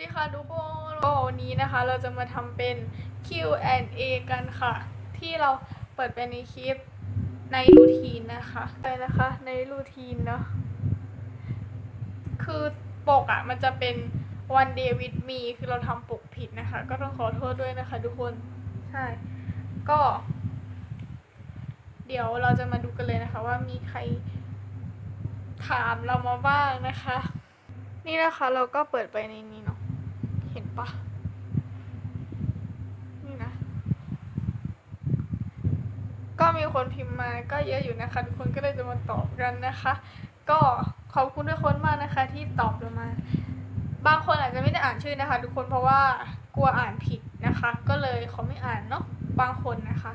ดีค่ะทุกคนก็วันนี้นะคะเราจะมาทำเป็น Q&A กันค่ะ ที่เราเปิดเป็นในคลิปในรูทีนนะคะไปนะคะในรูทีนเนาะคือปกอะ่ะมันจะเป็น one day with me คือเราทำปกผิดนะคะ ก็ต้องขอโทษด้วยนะคะทุกคนใช่ ก็ เดี๋ยวเราจะมาดูกันเลยนะคะ ว่ามีใครถามเรามาบ้างนะคะ นี่นะคะเราก็เปิดไปในนี้เนาะเห็น ปะนี่นะ ก็มีคนพิมพ์มาก็เยอะอยู่นะคะ ทุกคนก็เลยจะมาตอบกันนะคะ ก็ขอบคุณทุกคนมากนะคะที่ตอบเรามา บางคนอาจจะไม่ได้อ่านชื่อนะคะ ทุกคนเพราะว่ากลัวอ่านผิดนะคะ ก็เลยเขาไม่อ่านเนาะบางคนนะคะ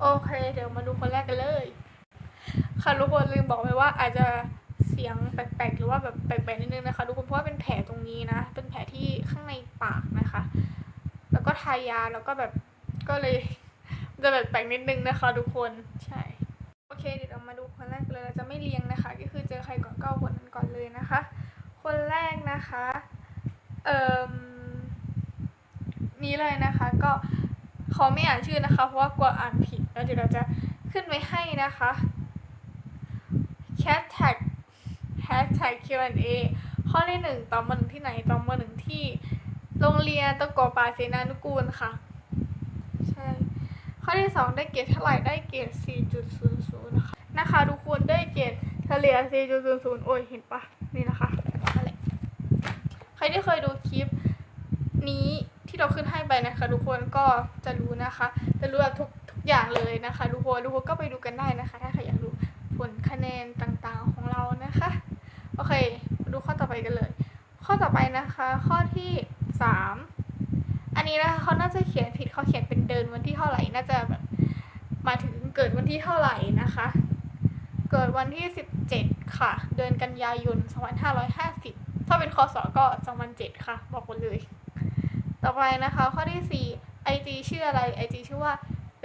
โอเค เดี๋ยวมาดูคนแรกกันเลย ค่ะทุกคนลืมบอกไปว่าอาจจะ สียงแปลกๆ หรือว่าแบบแปลกๆนิดนึงนะคะทุกคนเพราะว่าเป็นแผลตรงนี้นะ เป็นแผลที่ข้างในปากนะคะ แล้วก็ทายาแล้วก็แบบก็เลยจะแบบแปลกนิดนึงนะคะ ทุกคนใช่โอเคเดี๋ยวเรามาดูคนแรกเลยเราจะไม่เรียงนะคะ ก็คือเจอใครก่อนก็เอาคนนั้นก่อนเลยนะคะ คนแรกนะคะเอ่อนี้เลยนะคะ ก็ขาไม่อ่านชื่อนะคะ เพราะว่ากลัวอ่านผิดแล้วเดี๋ยวเราจะขึ้นไว้ให้นะคะ hashtag hashtag Q&A ข้อที่หนึ่งตอบมาหนึ่งที่ไหนตอบมาหนึ่งที่โรงเรียนตะกัวป่าเสนานุกูลค่ะ ใช่ ข้อที่สองได้เกรดเท่าไหร่ได้เกรด4.00นะคะนะคะทุกคนได้เกรดเฉลี่ย4.00โอ้ยเห็นปะนี่นะคะใครที่เคยดูคลิปนี้ที่เราขึ้นให้ไปนะคะ ทุกคนก็จะรู้นะคะ จะรู้แบบทุกทุกอย่างเลยนะคะทุกคนทุกคนก็ไปดูกันได้นะคะ ถ้าใครอยากรู้ผลคะแนนต่างๆของเรานะคะ โอเค ดูข้อต่อไปกันเลย ข้อต่อไปนะคะ ข้อที่สามอันนี้นะคะเขาน่าจะเขียนผิดเขาเขียนเป็นเดินวันที่เท่าไหร่น่าจะแบบมาถึงเกิดวันที่เท่าไหร่นะคะ เกิดวันที่สิบเจ็ดค่ะ เดือนกันยายนสองพันห้าร้อยห้าสิบถ้าเป็นคศก็สองพันเจ็ดค่ะ บอกหมดเลย ต่อไปนะคะ ข้อที่สี่ไอจีชื่ออะไรไอจีชื่อว่าเฟ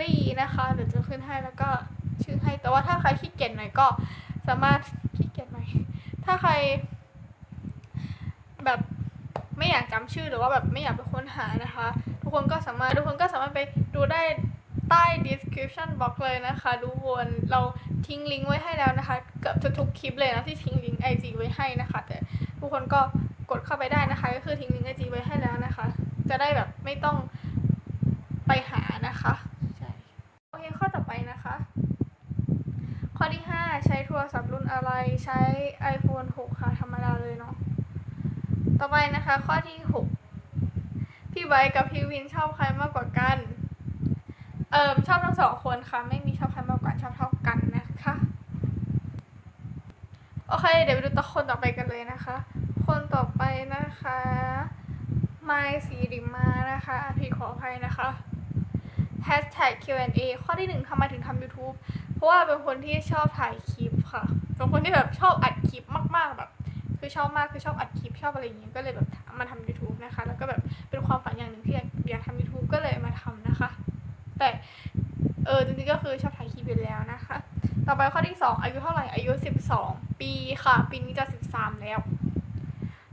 รี่นะคะเดี๋ยวจะขึ้นให้แล้วก็ชื่อให้แต่ว่าถ้าใครขี้เกียจหน่อยก็สามารถ ถ้าใคร แบบไม่อยากจำชื่อหรือว่าแบบไม่อยากไปค้นหานะคะ ทุกคนก็สามารถทุกคนก็สามารถไปดูได้ใต้ description box เลยนะคะทุกคนเราทิ้งลิงก์ไว้ให้แล้วนะคะ เกือบทุกคลิปเลยนะที่ทิ้งลิงก์ IG ไว้ให้นะคะ แต่ทุกคนก็กดเข้าไปได้นะคะ ก็คือทิ้งลิงก์ IG ไว้ให้แล้วนะคะ จะได้แบบไม่ต้องไปหานะคะใช่โอเคข้อต่อไปนะคะ ข้อที่ ใช้โทรศัพท์รุ่นอะไรใช้ iPhone 6 ค่ะ ธรรมดาเลยเนาะต่อไปนะคะ ข้อที่ 6 พี่ไบกับพี่วินชอบใครมากกว่ากัน เอิมชอบทั้งสองคนค่ะ ไม่มีชอบใครมากกว่าชอบเท่ากันนะคะ โอเค เดี๋ยวไปดูต่อคนต่อไปกันเลยนะคะ คนต่อไปนะคะไมสีริมานะคะพี่ขออภัยนะคะ hashtag Q&A ข้อที่หนึ่งทำไมถึงทำ YouTube ราะว่าเป็นคนที่ชอบถ่ายคลิปค่ะ เป็นคนที่แบบชอบอัดคลิปมากๆแบบ คือชอบมากคือชอบอัดคลิปชอบอะไรอย่างเงี้ยก็เลยแบบมาทำ YouTube นะคะ แล้วก็แบบเป็นความฝันอย่างหนึ่งที่อยากอยากทำ YouTube ก็เลยมาทำนะคะ แต่เออจริงๆก็คือชอบถ่ายคลิปอยู่แล้วนะคะ ต่อไปข้อที่สองอายุเท่าไหร่อายุ12ปีค่ะ ปีนี้จะ13แล้ว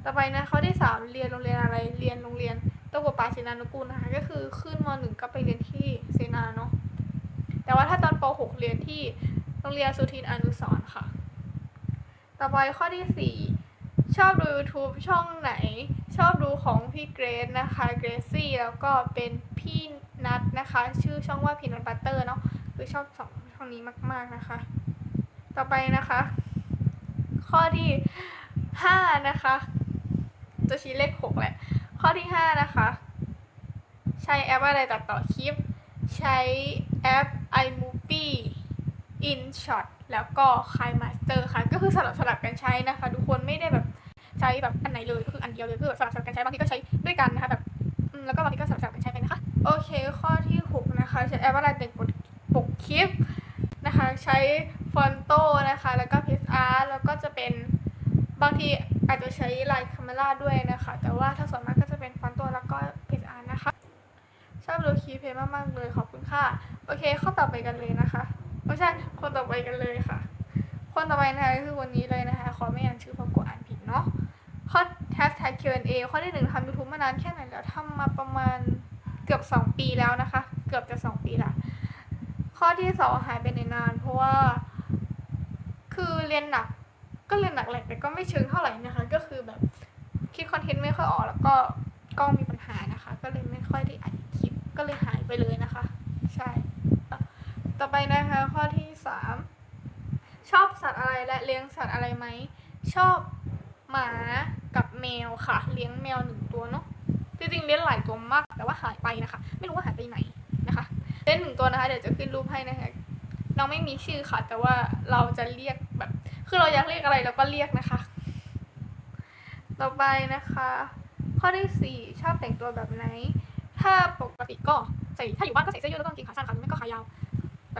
ต่อไปนะข้อที่สามเรียนโรงเรียนอะไรเรียนโรงเรียนตะกัวปาเสนานุกูลนะคะ ก็คือขึ้นมหนึ่งก็ไปเรียนที่เสนาเนาะ แต่ว่าถ้าตอนป .6 เรียนที่โรงเรียนสุทินอนุสรค่ะ ต่อไปข้อที่สี่ชอบดู YouTube ช่องไหน ชอบดูของพี่เกรซนะคะเกรซี่แล้วก็เป็นพี่นัทนะคะ ชื่อช่องว่าพีนัทบัตเตอร์เนาะคือชอบสองช่องนี้มาก ๆนะคะ ต่อไปนะคะ ข้อที่ห้านะคะจะชี้เลขหกแหละ ข้อที่ห้านะคะ ใช้แอปอะไรตัดต่อคลิป ใช้แอป iMovie InShot แล้วก็ KineMaster ค่ะก็คือสลับสลับกันใช้นะคะ ทุกคนไม่ได้แบบใช้แบบอันไหนเลยก็คืออันเดียวเลยคือสลับสลับกันใช้บางทีก็ใช้ด้วยกันนะคะแบบแล้วก็บางทีก็สลับสลับกันใช้ไปนะคะโอเคข้อที่หกนะคะใช้แอปอะไรแต่งปกปกคลิปนะคะใช้ฟอนโตนะคะแล้วก็ PixArt แล้วก็จะเป็นบางทีอาจจะใช้ไลน์คาเมราด้วยนะคะ แต่ว่าถ้าส่วนมากก็จะเป็นฟอนโตแล้วก็ PixArt นะคะ ชอบดูคีเพย์มากๆเลยขอบคุณค่ะ โอเค ข้อต่อไปกันเลยนะคะ ไม่ใช่คนต่อไปกันเลยค่ะ คนต่อไปนะคะคือวันนี้เลยนะคะ ขอไม่อ่านชื่อเพราะกลัวอ่านผิดเนาะข้อ hashtag Q&A ข้อที่หนึ่งทำ YouTube มานานแค่ไหนแล้วทำมาประมาณเกือบสองปีแล้วนะคะ เกือบจะสองปีละข้อที่สองหายไปในนาน เพราะว่า คือเรียนหนัก ก็เรียนหนักแหละแต่ก็ไม่เชิงเท่าไหร่นะคะ ก็คือแบบคิดคอนเทนต์ไม่ค่อยออกแล้วก็กล้องมีปัญหานะคะ ก็เลยไม่ค่อยได้อัดคลิปก็เลยหายไปเลยนะคะ ต่อไปนะคะข้อที่สามชอบสัตว์อะไรและเลี้ยงสัตว์อะไรไหม ชอบหมากับแมวค่ะ เลี้ยงแมวหนึ่งตัวเนาะจริงๆเลี้ยงหลายตัวมากแต่ว่าหายไปนะคะ ไม่รู้ว่าหายไปไหนนะคะเลี้ยงหนึ่งตัวนะคะ เดี๋ยวจะขึ้นรูปให้นะคะน้องไม่มีชื่อค่ะ แต่ว่าเราจะเรียกแบบคือเราอยากเรียกอะไรเราก็เรียกนะคะ ต่อไปนะคะ ข้อที่สี่ชอบแต่งตัวแบบไหนถ้าปกติก็ใส่ถ้าอยู่บ้านก็ใส่เสื้อยืดแล้วก็กางเกงขาสั้นค่ะไม่ก็ขายาว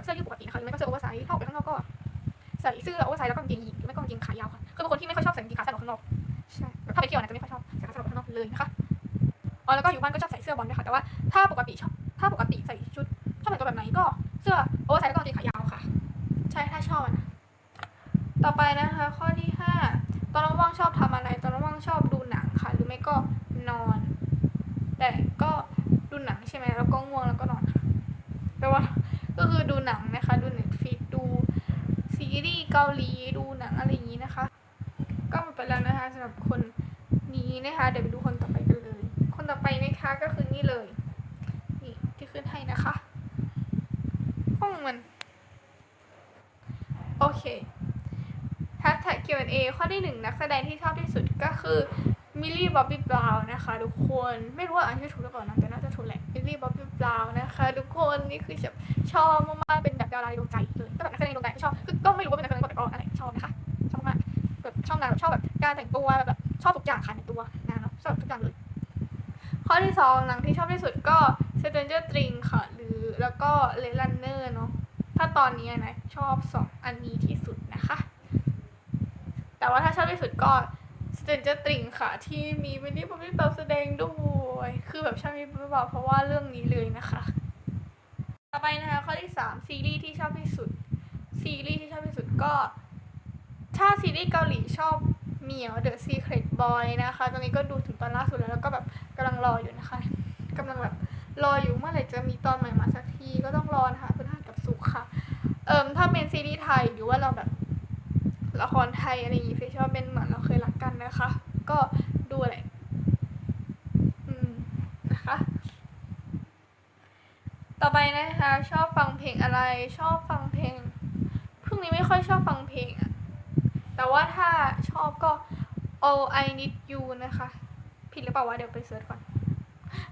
สื้อยืดปกตินะคะหรือไม่ก็เสื้อโอเวอร์ไซส์ถ้าออกไปข้างนอกก็ใส่เสื้อโอเวอร์ไซส์แล้วก็กางเกงยีนหรือไม่ก็กางเกงขายาวค่ะคือเป็นคนที่ไม่ค่อยชอบใส่กางเกงขาสั้นออกข้างนอกใช่แบบถ้าไปเที่ยวนะจะไม่ค่อยชอบใส่ขาสั้นออกข้างนอกเลยนะคะอ๋อแล้วก็อยู่บ้านก็ชอบใส่เสื้อบอลด้วยค่ะแต่ว่าถ้าปกติชอบถ้าปกติใส่ชุดชอบแต่งตัวแบบไหนก็เสื้อโอเวอร์ไซส์แล้วก็กางเกงขายาวค่ะ ใช่ถ้าชอบอะนะต่อไปนะคะ ข้อที่ห้าตอนว่างๆชอบทำอะไรตอนว่างๆชอบดูหนังค่ะ หรือไม่ก็นอน แต่ก็ดูหนังใช่ไหมแล้วก็ง่วงแล้วก็นอนค่ะแปลว่า ก็คือดูหนังนะคะ ดู Netflix ดูซีรีส์ เกาหลีดูหนังอะไรอย่างนี้นะคะ ก็หมดไปแล้วนะคะสำหรับคนนี้นะคะ เดี๋ยวไปดูคนต่อไปกันเลย คนต่อไปนะคะก็คือนี่เลยนี่ที่ขึ้นให้นะคะห้องมัน โอเค Hashtag Q&A ข้อที่หนึ่งนักแสดงที่ชอบที่สุดก็คือมิลลี่บ๊อบบี้บราวน์นะคะทุกคนไม่รู้ว่าอ่านชื่อถูกหรือเปล่านะแต่น่าจะถูกแหละมิลลี่บ๊อบบี้บราวน์นะคะทุกคนนี่คือแบบชอบมากๆเป็นแบบดาราดวงใจเลยก็แบบนักแสดงดวงใจที่ชอบก็ไม่รู้ว่าเป็นนักแสดง ก็อะไรชอบนะคะชอบมากแบบชอบนางแบบชอบแบบการแต่งตัวแบบชอบทุกอย่างค่ะในตัวนางเนาะชอบทุกอย่างเลยข้อที่สองหนังที่ชอบที่สุดก็ Stranger Things ค่ะ หรือแล้วก็ Blade Runner เนาะถ้าตอนนี้นะชอบสองอันนี้ที่สุดนะคะ แต่ว่าถ้าชอบที่สุดก็ Stranger Things ค่ะ ที่มีวินนี่ป๊อปปี้เปาแสดงด้วย คือแบบชอบวินนี่ป๊อปปี้เปาเพราะว่าเรื่องนี้เลยนะคะ ต่อไปนะคะข้อที่สามซีรีส์ที่ชอบที่สุด ซีรีส์ที่ชอบที่สุดก็ ถ้าซีรีส์เกาหลีชอบเหมียว The Secret Boy นะคะ ตอนนี้ก็ดูถึงตอนล่าสุดแล้วแล้วก็แบบกำลังรออยู่นะคะกำลังแบบรออยู่เมื่อไหร่จะมีตอนใหม่มาสักทีก็ต้องรอนะคะพฤหัสกับศุกร์ค่ะ เอิ่มถ้าเป็นซีรีส์ไทยหรือว่าเราแบบละครไทยอะไรอย่างงี้เฟยชอบเป็นเหมือนเราเคยรักกันนะคะ ก็ดูแหละอืมนะคะ ต่อไปนะคะ ชอบฟังเพลงอะไรชอบฟัง นี้ไม่ค่อยชอบฟังเพลงอะแต่ว่าถ้าชอบก็ All I Need You นะคะ ผิดหรือเปล่าวะเดี๋ยวไปเสิร์ชก่อน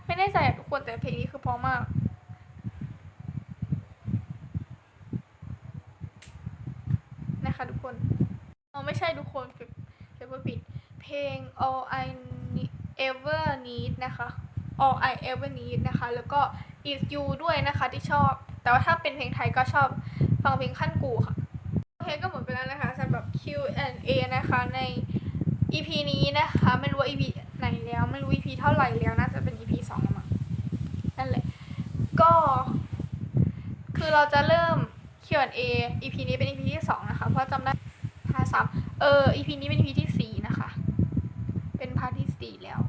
ไม่แน่ใจอะทุกคนแต่เพลงนี้คือพราะมากนะคะทุกคนอ๋อไม่ใช่ทุกคนเฟบเฟบปิด เพลง All I Need Ever Need นะคะ All I Ever Need นะคะ แล้วก็ Is You ด้วยนะคะที่ชอบ แต่ว่าถ้าเป็นเพลงไทยก็ชอบฟังเพลงขั้นกูค่ะ เคก็หมดไปแล้วนะคะสำหรับ Q&A นะคะใน EP นี้นะคะไม่รู้ว่า EP ไหนแล้วไม่รู้ EP เท่าไหร่แล้วน่าจะเป็น EP สองมั้งนั่นแหละก็ คือเราจะเริ่ม Q&A EP นี้เป็น EP ที่สองนะคะเพราะจำได้พาร์ทสามเออ EP นี้เป็น EP ที่สี่นะคะ เป็นพาร์ทที่สี่แล้ว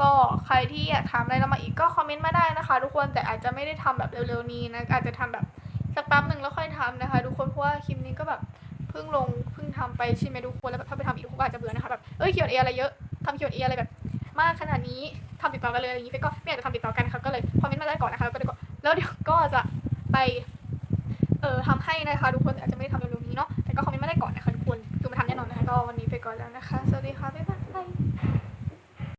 ก็ใครที่อยากทำอะไรเรามาอีกก็คอมเมนต์มาได้นะคะ ทุกคนแต่อาจจะไม่ได้ทำแบบเร็วๆนี้นะอาจจะทำแบบ สักแป๊บหนึ่งแล้วค่อยทำนะคะทุกคนเพราะว่าคลิปนี้ก็แบบเพิ่งลงเพิ่งทำไปใช่ไหมทุกคนแล้วถ้าไปทำอีกทุกคนอาจจะเบื่อนะคะแบบเอ้ย Q&A ออะไรเยอะทำ Q&A ออะไรแบบ มากขนาดนี้ทำติดต่อกันเลยอะไรอย่างนี้เฟยก็ไม่อยากจะทำติดต่อกันนะคะก็เลยคอมเมนต์มาได้ก่อนนะคะแล้วก็เดี๋ยวก็แล้วเดี๋ยวก็จะไปเอ่อทำให้นะคะทุกคนอาจจะไม่ได้ทำเร็วๆนี้เนาะแต่ก็คอมเมนต์มาได้ก่อนนะคะทุกคนคือมาทำแน่นอนนะคะก็วันนี้ไปก่อนแล้วนะคะสวัสดีค่ะบ๊ายบาย